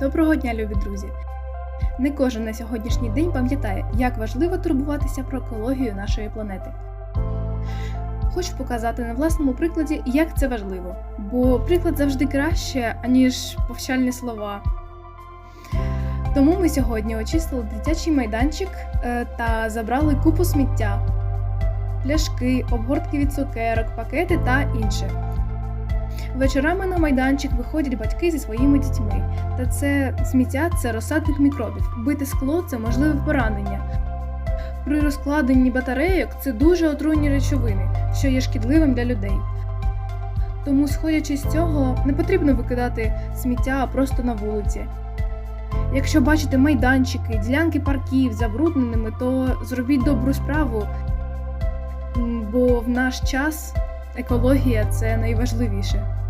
Доброго дня, любі друзі! Не кожен на сьогоднішній день пам'ятає, як важливо турбуватися про екологію нашої планети. Хочу показати на власному прикладі, як це важливо, бо приклад завжди краще, аніж повчальні слова. Тому ми сьогодні очистили дитячий майданчик е, та забрали купу сміття, пляшки, обгортки від цукерок, пакети та інше. Вечорами на майданчик виходять батьки зі своїми дітьми. Та це сміття це розсадник мікробів. Бити скло це можливе поранення. При розкладенні батарейок це дуже отруйні речовини, що є шкідливим для людей. Тому, сходячи з цього, не потрібно викидати сміття просто на вулиці. Якщо бачите майданчики, ділянки парків забрудненими, то зробіть добру справу, бо в наш час екологія це найважливіше.